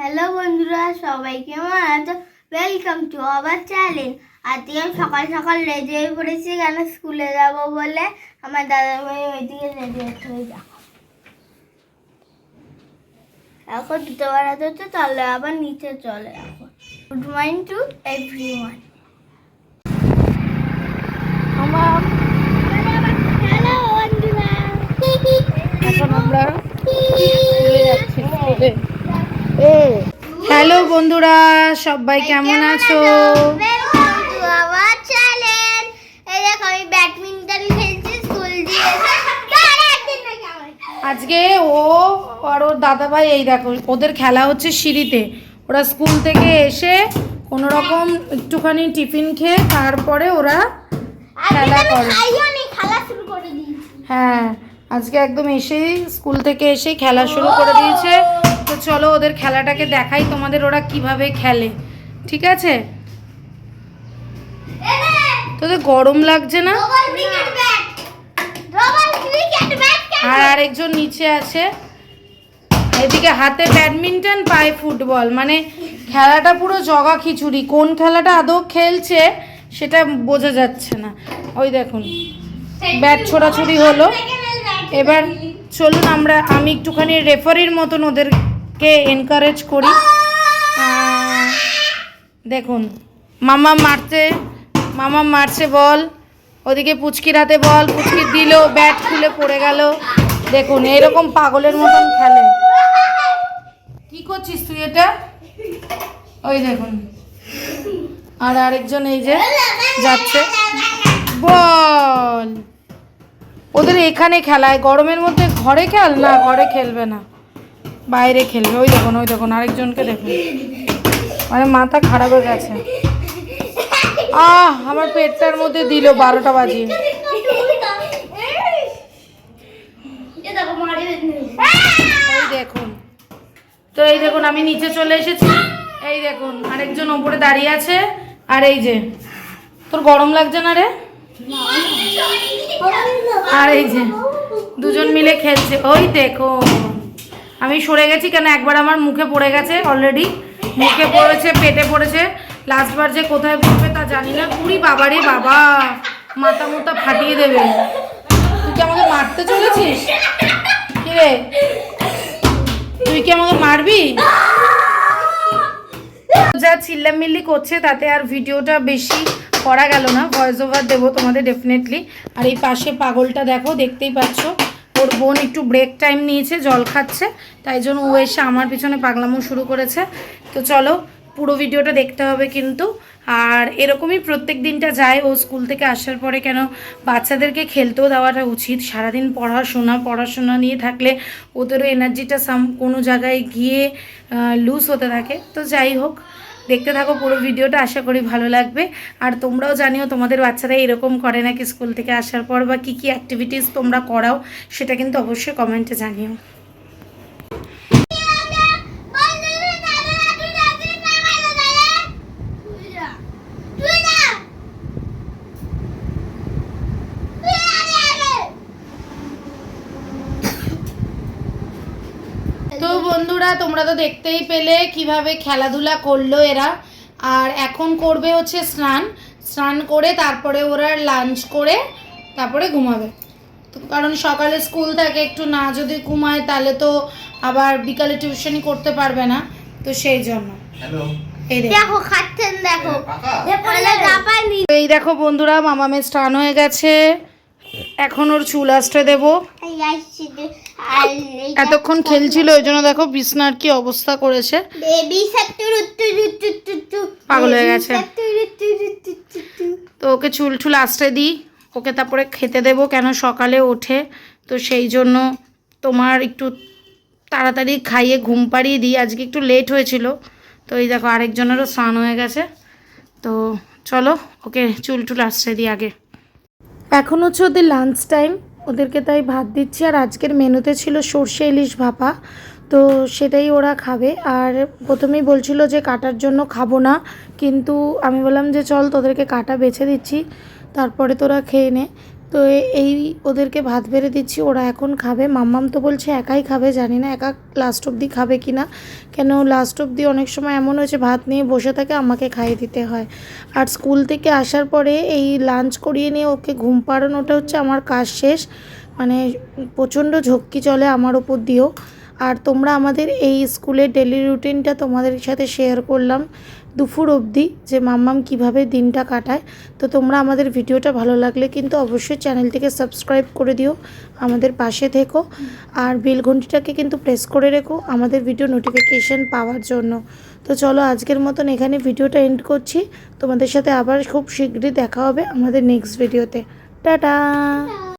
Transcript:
Hello বন্ধুরা, সবাই কেমন আছো? ওয়েলকাম টু আওয়ার চ্যানেল আজকে আমি সকাল সকাল রেডি হয়ে পড়েছি। কেন স্কুলে যাব বলে? আমার দাদা ভাই ওইদিকে রেডি হয়ে যাক এখন দুটো বেড়াতে হচ্ছে তাহলে আবার নিচে চলে এখন good morning to everyone hello বন্ধুরা সবাই কেমন আছো? আজকে ও আর ওর দাদাভাই এই দেখো ওদের খেলা হচ্ছে সিঁড়িতে। ওরা স্কুল থেকে এসে কোনো রকম একটুখানি টিফিন খেয়ে তারপরে ওরা খেলা করে। হ্যাঁ আজকে একদম এসেই স্কুল থেকে এসে খেলা শুরু করে দিয়েছে। তো চলো ওদের খেলাটাকে দেখাই তোমাদের ওরা কীভাবে খেলে। ঠিক আছে? তোদের গরম লাগছে না? আর আরেকজন নিচে আছে। এদিকে হাতে ব্যাডমিন্টন পায়ে ফুটবল। মানে খেলাটা পুরো জগা খিচুড়ি। কোন খেলাটা আদৌ খেলছে সেটা বোঝা যাচ্ছে না। ওই দেখুন ব্যাট ছোড়াছুড়ি হলো। এবার চলুন আমরা, আমি একটুখানি রেফারির মতন ওদেরকে এনকারেজ করি। দেখুন, মামা মারছে মামা মারছে বল, ওদিকে পুচকির হাতে বল, পুচকি দিল ব্যাট খুলে পড়ে গেল। দেখুন, এরকম পাগলের মতন খেলে। কি করছিস তুই এটা? ওই দেখুন। আর আরেকজন এই যে যাচ্ছে। বল! ওদের এখানে খেলায়, গরমের মধ্যে ঘরে খেল? না, ঘরে খেলবে না। বাইরে খেলবে। ওই দেখুন ওই দেখুন, আরেকজনকে দেখুন। মানে মাথা খারাপ হয়ে গেছে। আহ, আমার পেটটার মধ্যে দিল বারোটা বাজিয়ে। দেখুন। তো এই দেখুন, আমি নিচে চলে এসেছি। এই দেখুন, আরেকজন ওপরে দাঁড়িয়ে আছে। আর এই যে, তোর গরম লাগছে না রে? আর এই যে, দুজন মিলে খেলছে। ওই দেখো, আমি সরে গেছি কেন? একবার আমার মুখে পড়ে গেছে অলরেডি মুখে পড়েছে, পেটে পড়েছে। লাস্টবার যে কোথায় পড়বে তা জানি না। পুরি বাবারে বাবা, মাথা মুথা ফাটিয়ে দেবে। তুই কি আমাকে মারতে চলেছিস? কি রে? তুই কি আমাকে মারবি? যা চিল্লামিল্লি করছে, তাতে আর ভিডিওটা বেশি করা গেল না। ভয়েস ওভার দেবো তোমাদের ডেফিনেটলি আর এই পাশে পাগলটা দেখো, দেখতেই পাচ্ছ। ওর বোন একটু ব্রেক টাইম নিয়েছে, জল খাচ্ছে। তাই জন্য ও এসে আমার পিছনে পাগলামো শুরু করেছে। তো চলো, পুরো ভিডিওটা দেখতে হবে কিন্তু। আর এরকমই প্রত্যেক দিনটা যায়, ও স্কুল থেকে আসার পরে কেন বাচ্চাদেরকে খেলতেও দেওয়াটা উচিত। সারাদিন পড়াশোনা পড়াশোনা নিয়ে থাকলে ওদেরও এনার্জিটা সাম কোনো জায়গায় গিয়ে লুজ হতে থাকে। তো যাই হোক দেখতে থাকো পুরো ভিডিওটা, আশা করি ভালো লাগবে। আর তোমরাও জানিও তোমাদের বাচ্চারা এরকম করে নাকি স্কুল থেকে আসার পর বা কী কী অ্যাক্টিভিটিস তোমরা করাও, সেটা কিন্তু অবশ্যই কমেন্টে জানিও। তো বন্ধুরা তোমরা তো দেখতেই পেলে কীভাবে খেলাধুলা করল এরা। আর এখন করবে হচ্ছে স্নান। স্নান করে তারপরে ওরা লাঞ্চ করে তারপরে ঘুমাবে। তো কারণ সকালে স্কুল থাকে একটু না যদি ঘুমায় তাহলে তো আবার বিকালে টিউশনই করতে পারবে না। তো সেই জন্য। এই দেখো। দেখো খাচ্ছেন দেখো। এই দেখো। বন্ধুরা মামামের স্নান হয়ে গেছে। এখন ওর চুল আসতে দেবো। এতক্ষণ খেলছিল ওই জন্য দেখো বিছনার কি অবস্থা করেছে। পাগল হয়ে গেছে। তো ওকে চুল টুল আশ্রে দিই ওকে তারপরে খেতে দেবো কেন সকালে ওঠে। তো সেই জন্য তোমার একটু তাড়াতাড়ি খাইয়ে ঘুম পাড়িয়ে দিই। আজকে একটু লেট হয়েছিল তো এই দেখো আরেকজনেরও স্নান হয়ে গেছে। তো চলো ওকে চুল টুল আশ্রে দিই আগে। এখন হচ্ছে ওদের লাঞ্চ টাইম ওদেরকে তাই ভাত দিচ্ছি। আর আজকের মেনুতে ছিল সর্ষে ইলিশ ভাপা। তো সেটাই ওরা খাবে। আর প্রথমেই বলছিল যে কাটার জন্য খাব না। কিন্তু আমি বললাম যে চল তোদেরকে কাটা বেছে দিচ্ছি। তারপরে তোরা খেয়ে নে। তো এই ওদেরকে ভাত বেড়ে দিচ্ছি, ওরা এখন খাবে। মাম্মাম তো বলছে একাই খাবে, জানি না একা লাস্ট অবধি খাবে কি না। কেন লাস্ট অবধি অনেক সময় এমন হয়েছে, ভাত নিয়ে বসে থাকে, আমাকে খাইয়ে দিতে হয়। আর স্কুল থেকে আসার পরে এই লাঞ্চ করিয়ে নিয়ে ওকে ঘুম পাড়ানোটা হচ্ছে আমার কাজ শেষ। মানে প্রচণ্ড ঝক্কি চলে আমার ওপর দিয়েও। আর তোমরা আমাদের এই স্কুলের ডেলি রুটিনটা তোমাদের সাথে শেয়ার করলাম দুপুর অবধি যে মাম্মাম কীভাবে দিনটা কাটায়। তো তোমরা আমাদের ভিডিওটা ভালো লাগলে কিন্তু অবশ্যই চ্যানেলটিকে সাবস্ক্রাইব করে দিও, আমাদের পাশে থেকো। আর বেল ঘন্টিটাকে কিন্তু প্রেস করে রেখো আমাদের ভিডিও নোটিফিকেশন পাওয়ার জন্য। তো চলো আজকের মতন এখানে ভিডিওটা এন্ড করছি। তোমাদের সাথে আবার খুব শীঘ্রই দেখা হবে আমাদের নেক্সট ভিডিওতে টাটা!